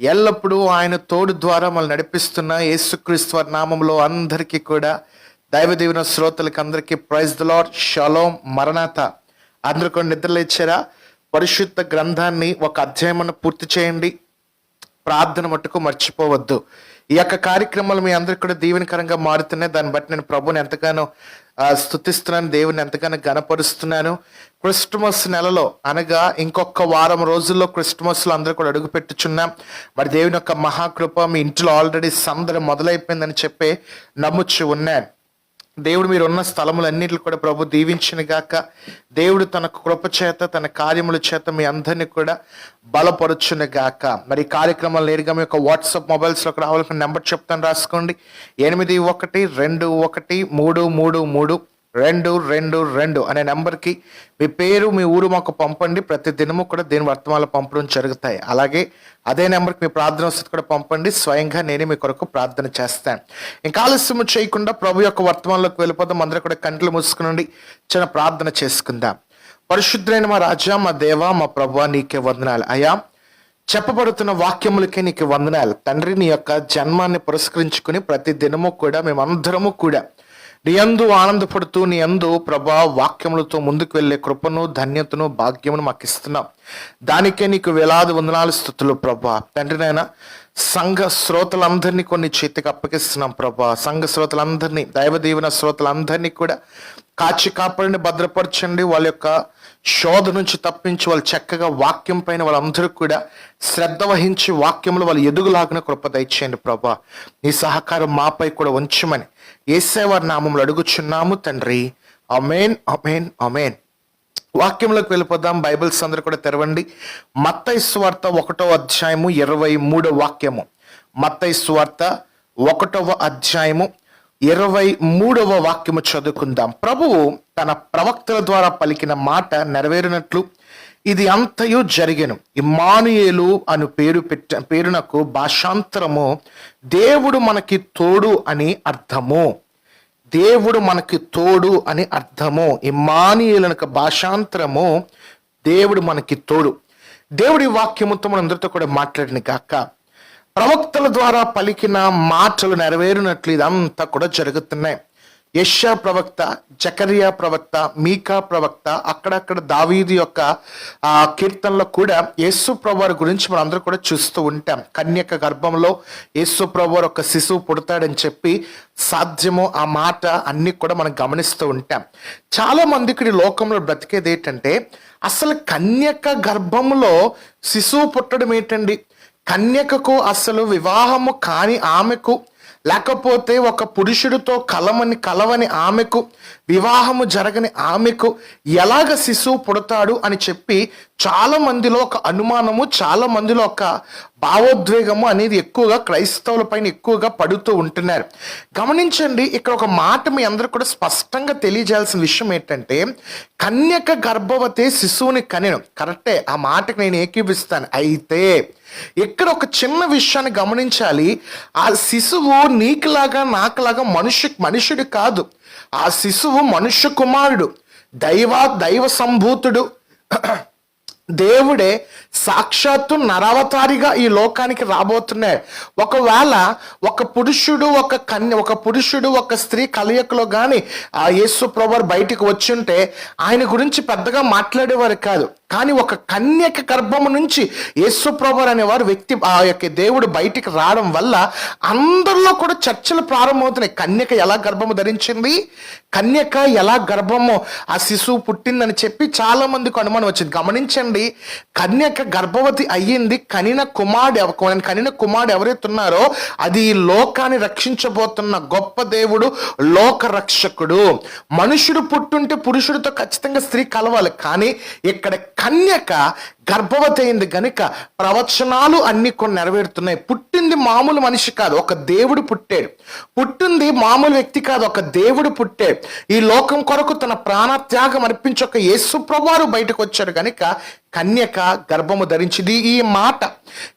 ఎల్లప్పుడూ ఆయన తోడు ద్వారా మనల్ని నడిపిస్తున్న యేసుక్రీస్తు నామంలో అందరికీ కూడా దైవదీవన శ్రోతలకు అందరికీ ప్రైజ్ ద లాడ్ షలోం. మరణాత. అందరు కూడా నిద్రలేచారా పరిశుద్ధ గ్రంథాన్ని ఒక అధ్యాయం పూర్తి చేయండి. ప్రార్థన మట్టుకు మర్చిపోవద్దు. ఈ యొక్క కార్యక్రమాలు మీ అందరికి కూడా దీవెనకరంగా మారుతున్నాయి. దాన్ని బట్టి నేను ప్రభుని ఎంతగానో స్థుతిస్తున్నాను స్తుతిస్తున్నాను దేవుని ఎంతగానో గనపరుస్తున్నాను క్రిస్టమస్ నెలలో అనగా ఇంకొక వారం రోజుల్లో క్రిస్టమస్లో అందరూ కూడా అడుగు పెట్టుచున్నాం. మరి దేవుని యొక్క మహాకృప మీ ఇంట్లో ఆల్రెడీ సందడి మొదలైపోయిందని చెప్పి నమ్ముచ్చు ఉన్నాను. దేవుడు మీరు ఉన్న స్థలములన్నింటిలో కూడా ప్రభు దీవించిన గాక దేవుడు తన కృప చేత తన కార్యముల చేత మీ అందరినీ కూడా బలపరుచును గాక మరి కార్యక్రమాలు నేరుగా మీ యొక్క వాట్సాప్ మొబైల్స్లోకి రావాల్సిన నెంబర్ చెప్తాను రాసుకోండి. ఎనిమిది ఒకటి రెండు ఒకటి మూడు మూడు మూడు రెండు రెండు రెండు అనే నెంబర్కి మీ పేరు మీ ఊరు మాకు పంపండి. ప్రతి దినము కూడా దీని వర్తమానాలు పంపడం జరుగుతాయి. అలాగే అదే నెంబర్కి మీ ప్రార్థన వస్తుంది కూడా పంపండి. స్వయంగా నేనే మీ కొరకు ప్రార్థన చేస్తాను ఇంకా ఆలస్యం చేయకుండా ప్రభు యొక్క వర్తమానంలోకి వెళ్ళిపోదాం. అందరూ కూడా కంట్లు మూసుకునండి. చిన్న ప్రార్థన చేసుకుందాం. పరిశుద్ధులైన మా రాజా మా దేవ మా ప్రభు నీకే వందనాలు. అయ్యా చెప్పబడుతున్న వాక్యములకే నీకు వందనాలు. తండ్రి నీ యొక్క జన్మాన్ని పురస్కరించుకుని ప్రతి దినము కూడా మేమందరము కూడా నీ యందు ఆనందపడుతూ నీ యందు ప్రభా వాక్యములతో ముందుకు వెళ్ళే కృపను ధన్యతను భాగ్యమును మాకు ఇస్తున్నాం దానికే నీకు వేలాది వందనాలు స్థుతులు ప్రభా. తండ్రినైనా సంఘ శ్రోతలందరినీ కొన్ని చేతికి అప్పగిస్తున్నాం ప్రభా. సంఘ శ్రోతలందరినీ దైవదీవన శ్రోతలందరినీ కూడా కాచి కాపాడిని భద్రపరచండి. వాళ్ళ యొక్క శోధ నుంచి తప్పించి వాళ్ళు చక్కగా వాక్యం పైన వాళ్ళందరూ కూడా శ్రద్ధ వహించి వాక్యంలో వాళ్ళు ఎదుగులాగిన కృప దయచేయండి ప్రభా. నీ సహకారం మాపై కూడా ఉంచమని ఏసేవారి నామంలో అడుగుచున్నాము తండ్రి. అమేన్ అమేన్ అమేన్ వాక్యంలోకి వెళ్ళిపోదాం. బైబిల్స్ అందరూ కూడా తెరవండి. మత్తై సువార్త ఒకటో అధ్యాయము ఇరవై మూడో వాక్యము. మత్తై సువార్త ఒకటవ అధ్యాయము ఇరవై మూడవ వాక్యము చదువుకుందాం. ప్రభువు తన ప్రవక్తల ద్వారా పలికిన మాట నెరవేరినట్లు ఇది అంతయు జరిగను. ఇమానుయేలు అను పేరు పెట్ట పేరునకు భాషాంతరము దేవుడు మనకి తోడు అని అర్థము. దేవుడు మనకి తోడు అని అర్థము. ఇమానియులనక భాషాంతరము దేవుడు మనకి తోడు. దేవుడి వాక్యముతో మనందరితో కూడా మాట్లాడిన కాక ప్రవక్తల ద్వారా పలికిన మాటలు నెరవేరినట్లు ఇదంతా కూడా జరుగుతున్నాయి. యష్యా ప్రవక్త జకరియా ప్రవక్త మీకా ప్రవక్త అక్కడక్కడ దావీది యొక్క ఆ కీర్తనలో కూడా యేసు ప్రభువారి గురించి మనం అందరూ కూడా చూస్తూ ఉంటాం. కన్యక గర్భంలో యేసు ప్రభువారు ఒక శిశువు పుడతాడని చెప్పి సాధ్యము ఆ మాట అన్ని కూడా మనం గమనిస్తూ ఉంటాం. చాలా మందికి ఇక్కడ లోకంలో బ్రతికేది ఏంటంటే అసలు కన్యక గర్భంలో శిశువు పుట్టడం ఏంటండి? కన్యకకు అసలు వివాహము కాని ఆమెకు లేకపోతే ఒక పురుషుడితో కలమని కలవని ఆమెకు వివాహము జరగని ఆమెకు ఎలాగ శిశువు పుడతాడు అని చెప్పి చాలా మందిలో ఒక అనుమానము చాలా మందిలో ఒక భావోద్వేగము అనేది ఎక్కువగా క్రైస్తవుల పైన ఎక్కువగా పడుతూ ఉంటున్నారు. గమనించండి ఇక్కడ ఒక మాట మీ అందరూ కూడా స్పష్టంగా తెలియజేయాల్సిన విషయం ఏంటంటే కన్యక గర్భవతి శిశువుని కనెను. కరెక్టే ఆ మాటకు నేను ఏకీపిస్తాను అయితే ఇక్కడ ఒక చిన్న విషయాన్ని గమనించాలి. ఆ శిశువు నీకులాగా నాకులాగా మనుష్య మనుషుడు కాదు. ఆ శిశువు మనుష్య కుమారుడు. దైవ దైవ సంభూతుడు. దేవుడే సాక్షాత్తు నరావతారిగా ఈ లోకానికి రాబోతున్నాడు. ఒకవేళ ఒక పురుషుడు ఒక కన్య ఒక పురుషుడు ఒక స్త్రీ కలయికలో కానీ ఆ యేసు ప్రభర్ బయటికి వచ్చుంటే ఆయన గురించి పెద్దగా మాట్లాడేవారు కాదు. కానీ ఒక కన్యక గర్భము నుంచి యేసు ప్రభర్ అనేవారు వ్యక్తి ఆ యొక్క దేవుడు బయటికి రావడం వల్ల అందరిలో కూడా చర్చలు ప్రారంభమవుతున్నాయి. కన్యక ఎలా గర్భము ధరించింది? కన్యక ఎలా గర్భము ఆ శిశువు పుట్టిందని చెప్పి చాలా మందికి అనుమానం వచ్చింది. గమనించండి కన్యక గర్భవతి అయ్యింది కనిన కుమారుడు కనిన కుమారుడు ఎవరైతే ఉన్నారో అది లోకాన్ని రక్షించబోతున్న గొప్ప దేవుడు లోక రక్షకుడు. మనుషుడు పుట్టుంటే పురుషుడితో ఖచ్చితంగా స్త్రీ కలవాలి కానీ ఇక్కడ కన్యక గర్భవతి అయింది కనుక ప్రవచనాలు అన్ని కొన్ని నెరవేరుతున్నాయి. పుట్టింది మామూలు మనిషి కాదు ఒక దేవుడు పుట్టాడు. పుట్టింది మామూలు వ్యక్తి కాదు ఒక దేవుడు పుట్టాడు. ఈ లోకం కొరకు తన ప్రాణత్యాగం అర్పించి ఒక యేసు ప్రభువారు బయటకు వచ్చాడు కనుక కన్యక గర్భము ధరించింది ఈ మాట.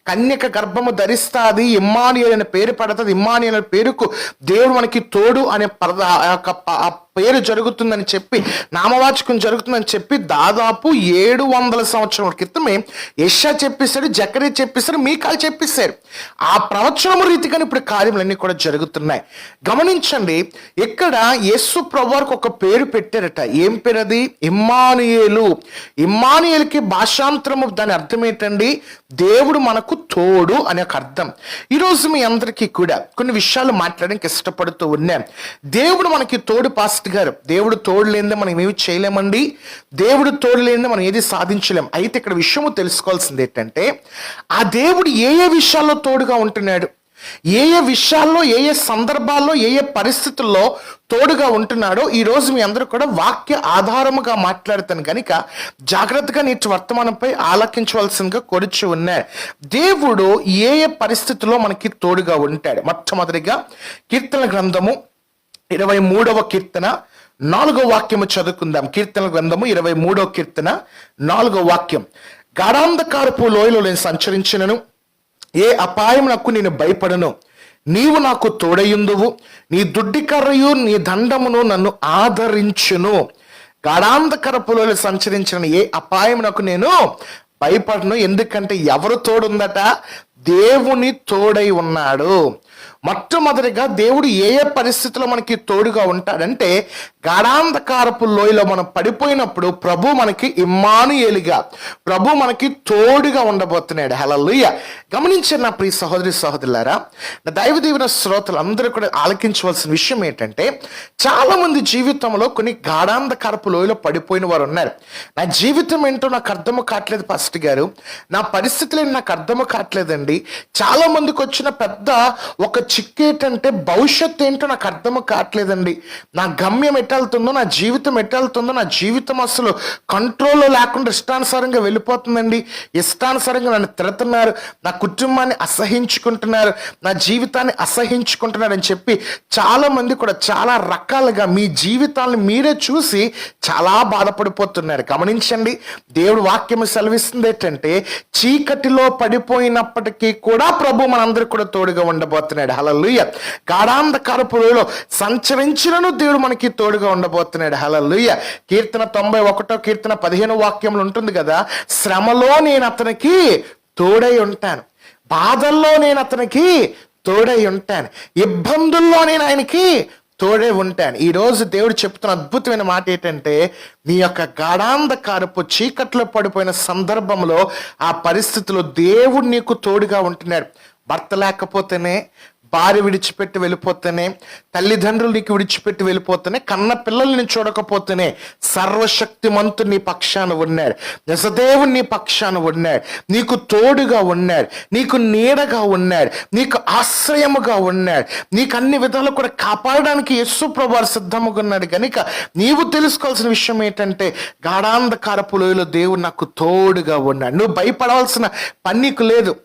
కన్యక గర్భము ధరిస్తాది. ఇమ్మానియల్ అనే పేరు పడుతుంది. ఇమ్మానియల్ అనే పేరుకు దేవుడు మనకి తోడు అనే పద ఆ ఆ పేరు జరుగుతుందని చెప్పి నామవాచకం జరుగుతుందని చెప్పి దాదాపు ఏడు వందల సంవత్సరాల క్రితమే యశా చెప్పేశాడు జకరే చెప్పేశాడు మీకాలు చెప్పేశారు ఆ ప్రవచనము రీతిగానే ఇప్పుడు కార్యములన్నీ కూడా జరుగుతున్నాయి. గమనించండి ఇక్కడ యేసు ప్రభువారికి ఒక పేరు పెట్టారట. ఏం పేరు అది ఇమ్మానుయేలు. ఇమ్మానుయేలుకి భాషాంతరము దాని అర్థం ఏంటండి? దేవుడు మనకు తోడు అనే ఒక అర్థం. ఈరోజు మీ అందరికీ కూడా కొన్ని విషయాలు మాట్లాడడానికి ఇష్టపడుతూ ఉన్నాం. దేవుడు మనకి తోడు పాస్ట్ గారు. దేవుడు తోడు లేనిదే మనం ఏమి చేయలేమండి. దేవుడు తోడు లేనిదే మనం ఏది సాధించలేం. అయితే ఇక్కడ విషయము తెలుసుకోవాల్సింది ఏంటంటే ఆ దేవుడు ఏ ఏ విషయాల్లో తోడుగా ఉంటున్నాడు? ఏ ఏ విషయాల్లో ఏ ఏ సందర్భాల్లో ఏ ఏ పరిస్థితుల్లో తోడుగా ఉంటున్నాడో ఈ రోజు మీ అందరూ కూడా వాక్య ఆధారముగా మాట్లాడుతాను కనుక జాగ్రత్తగా నేటి వర్తమానంపై ఆలకించవలసిందిగా కొరిచి ఉన్నాయి దేవుడు ఏ ఏ పరిస్థితుల్లో మనకి తోడుగా ఉంటాడు? మొట్టమొదటిగా కీర్తన గ్రంథము ఇరవై మూడవ కీర్తన నాలుగో వాక్యము చదువుకుందాం. కీర్తన గ్రంథము ఇరవై మూడవ కీర్తన నాలుగో వాక్యం. గాఢాంధకారపు లోయలో నేను సంచరించినను. ఏ అపాయం నాకు నేను భయపడను. నీవు నాకు తోడయుందువు. నీ దుడ్డికర్రయు నీ దండమును నన్ను ఆదరించును. గాఢాంధకరపులో సంచరించిన ఏ అపాయం నాకు నేను భయపడను. ఎందుకంటే ఎవరు తోడుందట? దేవుని తోడై ఉన్నాడు. మొట్టమొదటిగా దేవుడు ఏ ఏ పరిస్థితుల్లో మనకి తోడుగా ఉంటాడంటే గాఢాంధకారపు లోయలో మనం పడిపోయినప్పుడు ప్రభు మనకి ఇమ్మానుయేలుగా ప్రభు మనకి తోడుగా ఉండబోతున్నాడు. హలలుయ గమనించిన నా ప్రియ సహోదరి సహోదరులారా నా దైవ దీవెన శ్రోతలు అందరూ కూడా ఆలకించవలసిన విషయం ఏంటంటే చాలామంది జీవితంలో కొన్ని గాఢాంధకారపు లోయలో పడిపోయిన వారు ఉన్నారు. నా జీవితం ఏంటో నాకు అర్థము కావట్లేదు ఫస్ట్ గారు. నా పరిస్థితులు నాకు అర్థము కావట్లేదండి. చాలామందికి వచ్చిన పెద్ద ఒక చిక్కేటంటే భవిష్యత్తు ఏంటో నాకు అర్థం కావట్లేదండి. నా గమ్యం ఎట్టెళ్తుందో నా జీవితం ఎట్టెళ్తుందో నా జీవితం అసలు కంట్రోల్లో లేకుండా ఇష్టానుసారంగా వెళ్ళిపోతుందండి. ఇష్టానుసారంగా నన్ను తిడుతున్నారు నా కుటుంబాన్ని అసహించుకుంటున్నారు నా జీవితాన్ని అసహించుకుంటున్నారు అని చెప్పి చాలామంది కూడా చాలా రకాలుగా మీ జీవితాన్ని మీరే చూసి చాలా బాధపడిపోతున్నారు. గమనించండి దేవుడు వాక్యం సెలవిస్తుంది ఏంటంటే చీకటిలో పడిపోయినప్పటికీ కూడా ప్రభు మనందరికి కూడా తోడుగా ఉండబోతున్నాడు. హలలుయ గాఢాంధకారపులో సంచరించినను దేవుడు మనకి తోడుగా ఉండబోతున్నాడు. హలలుయ కీర్తన తొంభై ఒకటో కీర్తన పదిహేను వాక్యంలో ఉంటుంది కదా శ్రమలో నేను అతనికి తోడై ఉంటాను. బాధల్లో నేను అతనికి తోడై ఉంటాను. ఇబ్బందుల్లో నేను ఆయనకి తోడే ఉంటాను. ఈ రోజు దేవుడు చెప్తున్న అద్భుతమైన మాట ఏంటంటే మీ యొక్క గాఢాంధకారపు చీకట్లో పడిపోయిన సందర్భంలో ఆ పరిస్థితిలో దేవుడు నీకు తోడుగా ఉంటున్నాడు. భర్త లేకపోతేనే భార్య విడిచిపెట్టి వెళ్ళిపోతేనే తల్లిదండ్రులు నీకు విడిచిపెట్టి వెళ్ళిపోతేనే కన్న పిల్లల్ని చూడకపోతేనే సర్వశక్తిమంతు నీ పక్షాన ఉన్నాడు నిజదేవుని నీ పక్షాన ఉన్నాడు నీకు తోడుగా ఉన్నాడు నీకు నీడగా ఉన్నాడు నీకు ఆశ్రయముగా ఉన్నాడు నీకు అన్ని విధాలు కూడా కాపాడడానికి యస్సు ప్రభావాలు సిద్ధముగా ఉన్నాడు. కనుక నీవు తెలుసుకోవాల్సిన విషయం ఏంటంటే గాఢాంధకారపు లోయలో దేవుడు నాకు తోడుగా ఉన్నాడు. నువ్వు భయపడవలసిన పన్నీకు లేదు.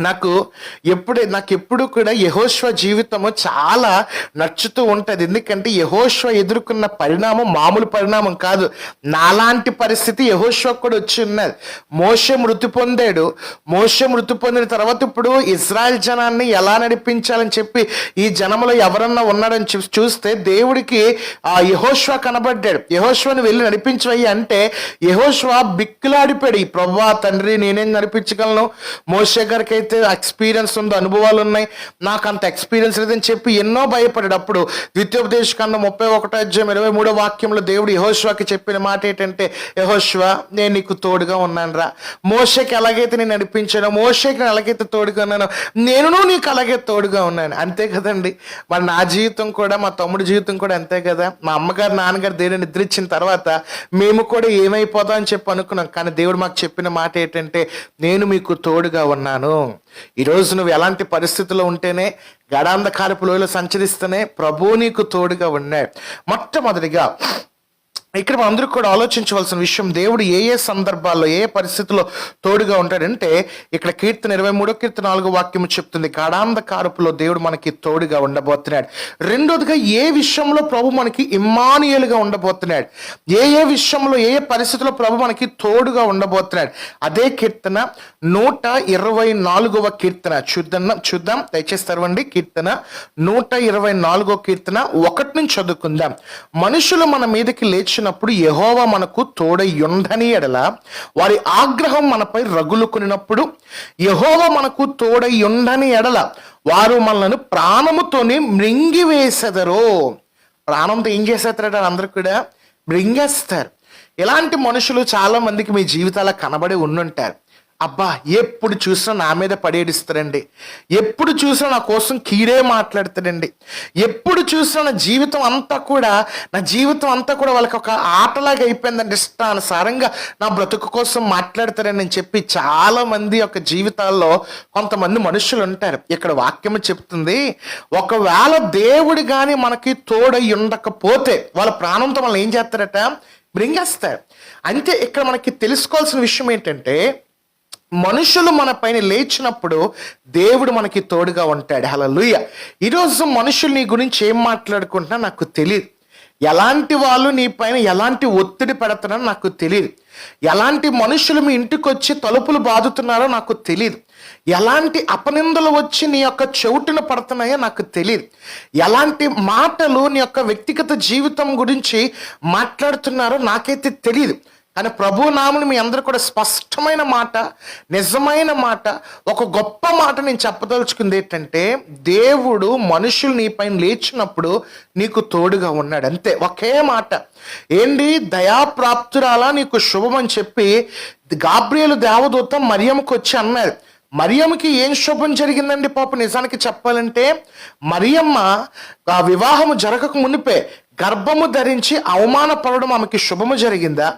నాకు ఎప్పుడే నాకు ఎప్పుడు కూడా యహోశ్వ జీవితము చాలా నచ్చుతూ ఉంటుంది. ఎందుకంటే యహోశ్వ ఎదుర్కొన్న పరిణామం మామూలు పరిణామం కాదు. నాలాంటి పరిస్థితి యహోశ్వ కూడా వచ్చి ఉన్నది. మోస మృతి పొందాడు. మోస మృతి పొందిన తర్వాత ఇప్పుడు ఇజ్రాయెల్ జనాన్ని ఎలా నడిపించాలని చెప్పి ఈ జనంలో ఎవరన్నా ఉన్నాడని చూ- చూస్తే దేవుడికి ఆ యహోశ్వ కనబడ్డాడు. యహోశ్వని వెళ్ళి నడిపించవయ్యి అంటే యహోశ్వ బిక్కులాడిపోయాడు. ఈ ప్రభా తండ్రి నేనేం నడిపించగలను? మోసే గారికి అయితే ఎక్స్పీరియన్స్ ఉందో అనుభవాలు ఉన్నాయి నాకు అంత ఎక్స్పీరియన్స్ లేదని చెప్పి ఎన్నో భయపడేటప్పుడు అప్పుడు ద్వితీయోపదేశ కన్నా ముప్పై ఒకటో అధ్యాయం ఇరవై మూడో వాక్యంలో దేవుడు యహోశ్వాకి చెప్పిన మాట ఏంటంటే యహోశ్వ నేను నీకు తోడుగా ఉన్నాను రా మోషకి ఎలాగైతే నేను నడిపించానో మోషకి నేను ఎలాగైతే తోడుగా ఉన్నానో నేను నీకు అలాగే తోడుగా ఉన్నాను. అంతే కదండి. మరి నా జీవితం కూడా మా తమ్ముడి జీవితం కూడా అంతే కదా. మా అమ్మగారు నాన్నగారు దేవుని నిద్రించిన తర్వాత మేము కూడా ఏమైపోదాం అని చెప్పి అనుకున్నాం. కానీ దేవుడు మాకు చెప్పిన మాట ఏంటంటే నేను మీకు తోడుగా ఉన్నాను. ఈరోజు నువ్వు ఎలాంటి పరిస్థితుల్లో ఉంటేనే గడాంధకారపు లోయలో సంచరిస్తేనే ప్రభువు నీకు తోడుగా ఉన్నాయి మొట్టమొదటిగా ఇక్కడ మనందరూ కూడా ఆలోచించవలసిన విషయం దేవుడు ఏ ఏ సందర్భాల్లో ఏ ఏ పరిస్థితుల్లో తోడుగా ఉంటాడంటే ఇక్కడ కీర్తన ఇరవై మూడో కీర్తన నాలుగో వాక్యం చెప్తుంది గాఢాంధకారపులో దేవుడు మనకి తోడుగా ఉండబోతున్నాడు. రెండోదిగా ఏ విషయంలో ప్రభు మనకి ఇమ్మానియలుగా ఉండబోతున్నాడు? ఏ ఏ విషయంలో ఏ ఏ పరిస్థితుల్లో ప్రభు మనకి తోడుగా ఉండబోతున్నాడు? అదే కీర్తన నూట ఇరవై నాలుగవ కీర్తన. చూద్దాం చూద్దాం. దయచేసి తెరవండి. కీర్తన నూట ఇరవై నాలుగో కీర్తన. ఒకటి నుంచి చదువుకుందాం. మనుషులు మన మీదకి లేచిన చేసినప్పుడు యహోవ మనకు తోడయుండని ఎడల వారి ఆగ్రహం మనపై రగులుకునినప్పుడు యహోవ మనకు తోడయుండని ఎడల వారు మనల్ని ప్రాణముతోనే మృంగివేసెదరు. ప్రాణంతో ఏం చేసేస్తారట అందరు కూడా? మృంగేస్తారు. ఇలాంటి మనుషులు చాలా మందికి మీ జీవితాల కనబడి ఉండుంటారు. అబ్బా ఎప్పుడు చూసినా నా మీద పడేడిస్తారండి ఎప్పుడు చూసినా నా కోసం కీడే మాట్లాడతాడండి ఎప్పుడు చూసినా నా జీవితం అంతా కూడా నా జీవితం అంతా కూడా వాళ్ళకి ఒక ఆటలాగా అయిపోయిందండి. ఇష్టానుసారంగా నా బ్రతుకు కోసం మాట్లాడతారని నేను చెప్పి చాలా మంది యొక్క జీవితాల్లో కొంతమంది మనుషులు ఉంటారు. ఇక్కడ వాక్యం చెప్తుంది ఒకవేళ దేవుడు కానీ మనకి తోడై ఉండకపోతే వాళ్ళ ప్రాణంతో మనం ఏం చేస్తారట? మృంగేస్తారు. అంటే ఇక్కడ మనకి తెలుసుకోవాల్సిన విషయం ఏంటంటే మనుషులు మన పైన లేచినప్పుడు దేవుడు మనకి తోడుగా ఉంటాడు. హలలుయ ఈరోజు మనుషులు నీ గురించి ఏం మాట్లాడుకుంటున్నా నాకు తెలియదు ఎలాంటి వాళ్ళు నీ పైన ఎలాంటి ఒత్తిడి పెడుతున్నారో నాకు తెలియదు ఎలాంటి మనుషులు మీ ఇంటికి వచ్చి తలుపులు బాదుతున్నారో నాకు తెలియదు ఎలాంటి అపనిందలు వచ్చి నీ యొక్క చెవుటున పడుతున్నాయో నాకు తెలియదు ఎలాంటి మాటలు నీ యొక్క వ్యక్తిగత జీవితం గురించి మాట్లాడుతున్నారో నాకైతే తెలియదు కానీ ప్రభు నామని మీ అందరూ కూడా స్పష్టమైన మాట నిజమైన మాట ఒక గొప్ప మాట నేను చెప్పదలుచుకుంది ఏంటంటే దేవుడు మనుషులు నీ పైన లేచినప్పుడు నీకు తోడుగా ఉన్నాడు. అంతే ఒకే మాట. ఏంటి? దయాప్రాప్తురాలా నీకు శుభం అని చెప్పి గాబ్రియలు దేవదూత మరియమ్మకు వచ్చి అన్నారు. మరియమ్మకి ఏం శుభం జరిగిందండి పాప నిజానికి చెప్పాలంటే మరియమ్మ ఆ వివాహము జరగక మునిపే గర్భము ధరించి అవమానపడడం ఆమెకి శుభము జరిగిందా?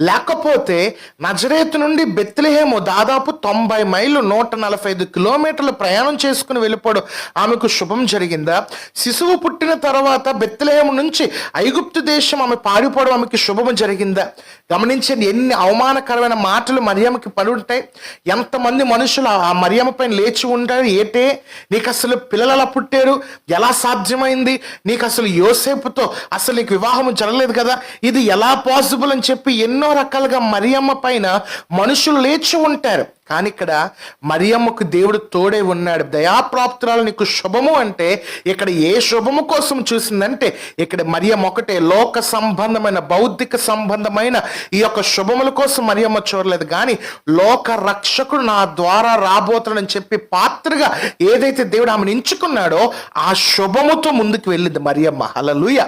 లేకపోతే నజరేతు నుండి బెత్లెహేము దాదాపు తొంభై మైళ్ళు నూట నలభై ఐదు కిలోమీటర్లు ప్రయాణం చేసుకుని వెళ్ళిపోవడం ఆమెకు శుభం జరిగిందా? శిశువు పుట్టిన తర్వాత బెత్లెహేము నుంచి ఐగుప్తు దేశం ఆమె పారిపోవడం ఆమెకి శుభము జరిగిందా? గమనించండి ఎన్ని అవమానకరమైన మాటలు మరియమ్మకి పడి ఉంటాయి ఎంతమంది మనుషులు ఆ మరియమ్మ పైన లేచి ఉంటారు? ఏటే నీకు అసలు పిల్లలు అలా పుట్టారు? ఎలా సాధ్యమైంది? నీకు అసలు యోసేపుతో అసలు నీకు వివాహం జరగలేదు కదా? ఇది ఎలా పాసిబుల్ అని చెప్పి ఎన్నో రకాలుగా మరియమ్మ పైన మనుషులు లేచి ఉంటారు. కానీ ఇక్కడ మరియమ్మకు దేవుడు తోడే ఉన్నాడు. దయాప్రాప్తురాలు నీకు శుభము అంటే ఇక్కడ ఏ శుభము కోసం చూసిందంటే ఇక్కడ మరియమ్మ ఒకటే లోక సంబంధమైన బౌద్ధిక సంబంధమైన ఈ యొక్క శుభముల కోసం మరియమ్మ చూడలేదు. కానీ లోక రక్షకుడు నా ద్వారా రాబోతున్నాడని చెప్పి పాత్రగా ఏదైతే దేవుడు ఆమెను ఎంచుకున్నాడో ఆ శుభముతో ముందుకు వెళ్ళింది మరియమ్మ. హలలుయ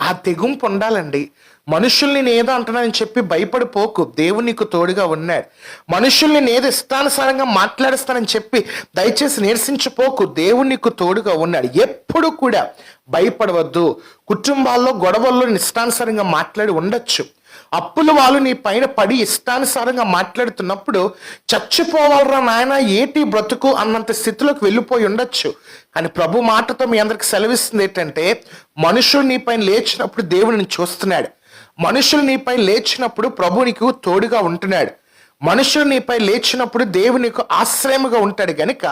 ఆ తెగుంపు ఉండాలండి. మనుషుల్ని నేను ఏదో అంటున్నానని చెప్పి భయపడిపోకు. దేవుడు నీకు తోడుగా ఉన్నాడు. మనుషుల్ని నేదో ఏదో ఇష్టానుసారంగా మాట్లాడిస్తానని చెప్పి దయచేసి నిరసించిపోకు. దేవుడు నీకు తోడుగా ఉన్నాడు. ఎప్పుడు కూడా భయపడవద్దు. కుటుంబాల్లో గొడవల్లో ఇష్టానుసారంగా మాట్లాడి ఉండొచ్చు. అప్పులు వాళ్ళు నీ పైన పడి ఇష్టానుసారంగా మాట్లాడుతున్నప్పుడు చచ్చిపోవాలరా నాయన ఏటి బ్రతుకు అన్నంత స్థితిలోకి వెళ్ళిపోయి ఉండొచ్చు. కానీ ప్రభు మాటతో మీ అందరికి సెలవిస్తుంది ఏంటంటే మనుషులు నీ పైన లేచినప్పుడు దేవుడిని చూస్తున్నాడు. మనుషులు నీపై లేచినప్పుడు ప్రభు నీకు తోడుగా ఉంటున్నాడు. మనుషులు నీపై లేచినప్పుడు దేవుడు నీకు ఆశ్రయముగా ఉంటాడు గనుక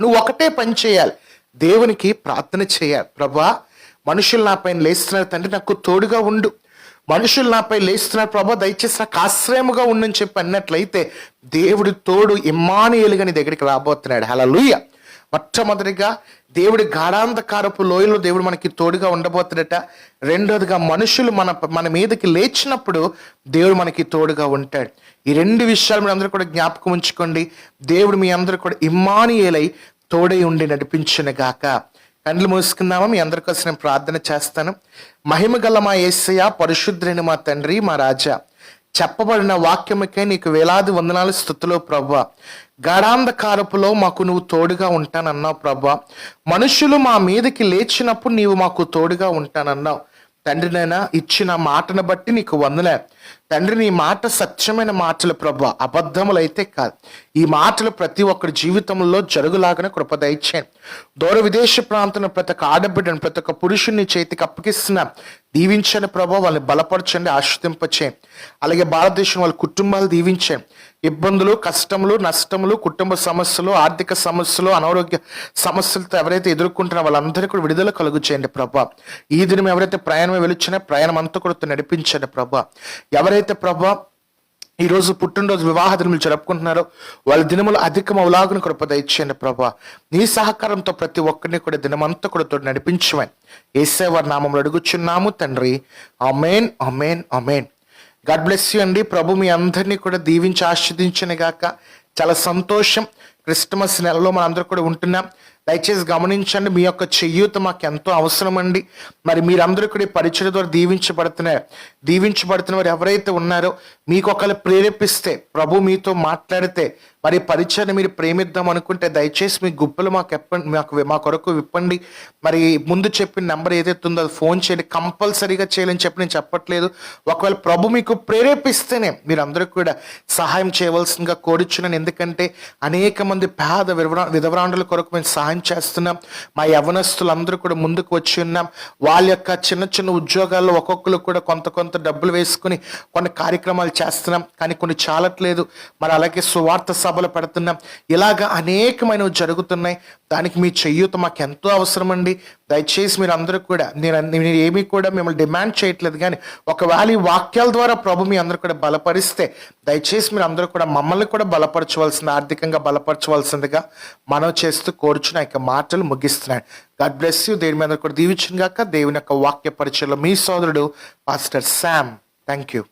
నువ్వు ఒకటే పని చేయాలి. దేవునికి ప్రార్థన చేయాలి. ప్రభా మనుషులు నా పైన లేస్తున్నారు తండ్రి నాకు తోడుగా ఉండు. మనుషులు నాపై లేస్తున్నారు ప్రభా దయచేసి నాకు ఆశ్రయముగా ఉండని చెప్పి అన్నట్లయితే దేవుడి తోడు ఇమ్మానియలుగా నీ దగ్గరికి రాబోతున్నాడు. హలా మొట్టమొదటిగా దేవుడి గాఢాంధకారపు లోయలో దేవుడు మనకి తోడుగా ఉండబోతుడట రెండోదిగా మనుషులు మన మన మీదకి లేచినప్పుడు దేవుడు మనకి తోడుగా ఉంటాడు. ఈ రెండు విషయాలు మీరు అందరూ కూడా జ్ఞాపకం ఉంచుకోండి. దేవుడు మీ అందరూ కూడా ఇమ్మానియేలై తోడై ఉండి నడిపించిన గాక కండ్లు మూసుకుందామా? మీ అందరి కోసం నేను ప్రార్థన చేస్తాను. మహిమ గల మా ఏసయ పరిశుద్ధుని మా తండ్రి మా రాజా. చెప్పబడిన వాక్యముకే నీకు వేలాది వందనాలు స్థుతులు ప్రభా గాఢాంధకారపులో మాకు నువ్వు తోడుగా ఉంటానన్నావు ప్రభా మనుషులు మా మీదకి లేచినప్పుడు నీవు మాకు తోడుగా ఉంటానన్నావు. తండ్రినైనా ఇచ్చిన మాటను బట్టి నీకు వందలే. తండ్రి నీ మాట సత్యమైన మాటలు ప్రభు అబద్ధములైతే కాదు. ఈ మాటలు ప్రతి ఒక్కరి జీవితంలో జరుగులాగానే కృప దయచేయండి దూర విదేశ ప్రాంతంలో ప్రతి ఒక్క ఆడబిడ్డను ప్రతి ఒక్క పురుషుని చేతికి అప్పగిస్తున్న దీవించండి ప్రభు వాళ్ళని బలపరచండి ఆశ్రదింపచేయండి అలాగే భారతదేశం వాళ్ళ కుటుంబాలు దీవించండి ఇబ్బందులు కష్టములు నష్టములు కుటుంబ సమస్యలు ఆర్థిక సమస్యలు అనారోగ్య సమస్యలతో ఎవరైతే ఎదుర్కొంటున్నా వాళ్ళందరికీ కూడా విడుదల కలుగు చేయండి ప్రభా. ఈ దినం ఎవరైతే ప్రయాణం వెలుచున్నా ప్రయాణం అంతా కూడా నడిపించండి ప్రభా. ఎవరైతే ప్రభా ఈ రోజు పుట్టినరోజు వివాహ దినములు జరుపుకుంటున్నారో వాళ్ళ దినములు అధికం అవలాగున కృప దయచేయండి ప్రభా. నీ సహకారంతో ప్రతి ఒక్కరిని కూడా దినమంతా కూడా తోడు నడిపించమని ఏసేవారి నామంలో అడుగుచున్నాము తండ్రి. Amen amen amen God bless you అండి. ప్రభు మీ అందరినీ కూడా దీవించి ఆస్వాదించిన గాక. చాలా సంతోషం. క్రిస్టమస్ నెలలో మనం అందరూ కూడా ఉంటున్నాం. దయచేసి గమనించండి మీ యొక్క చెయ్యూత మాకు ఎంతో అవసరం అండి మరి మీరందరూ కూడా ఈ పరిచయ ద్వారా దీవించబడుతున్నారు దీవించబడుతున్న వారు ఎవరైతే ఉన్నారో మీకు ఒకళ్ళు ప్రేరేపిస్తే ప్రభు మీతో మాట్లాడితే మరి పరిచయం మీరు ప్రేమిద్దాం అనుకుంటే దయచేసి మీ గుప్పలు మాకు ఎప్పండి మాకు మా కొరకు విప్పండి. మరి ముందు చెప్పిన నెంబర్ ఏదైతే ఉందో అది ఫోన్ చేయండి. కంపల్సరీగా చేయాలని చెప్పి నేను చెప్పట్లేదు. ఒకవేళ ప్రభు మీకు ప్రేరేపిస్తేనే మీరు అందరూ కూడా సహాయం చేయవలసిందిగా కోరుచున్నాను. ఎందుకంటే అనేక మంది పేద విధవరా విధవరాండుల కొరకు మేము సహాయం చేస్తున్నాం. మా యవనస్తులందరూ కూడా ముందుకు వచ్చి ఉన్నాం. వాళ్ళ యొక్క చిన్న చిన్న ఉద్యోగాల్లో ఒక్కొక్కరు కూడా కొంత కొంత డబ్బులు వేసుకుని కొన్ని కార్యక్రమాలు చేస్తున్నాం. కానీ కొన్ని చాలట్లేదు. మరి అలాగే సువార్త సభలు పెడుతున్నాం. ఇలాగ అనేకమైనవి జరుగుతున్నాయి. దానికి మీ చెయ్యూత మాకు ఎంతో అవసరం అండి దయచేసి మీరు అందరూ కూడా నేను నేను ఏమీ కూడా మిమ్మల్ని డిమాండ్ చేయట్లేదు కానీ ఒకవేళ ఈ వాక్యాల ద్వారా ప్రభు మీ అందరూ కూడా బలపరిస్తే దయచేసి మీరు అందరూ కూడా మమ్మల్ని కూడా బలపరచవలసింది ఆర్థికంగా బలపరచవలసిందిగా మనం చేస్తూ కోరుచున్న యొక్క మాటలు ముగిస్తున్నాయి గాడ్ బ్లెస్ యూ దేని మీద కూడా దీవించిన గాక దేవుని యొక్క వాక్య పరిచయంలో మీ సోదరుడు పాస్టర్ శామ్ థ్యాంక్ యూ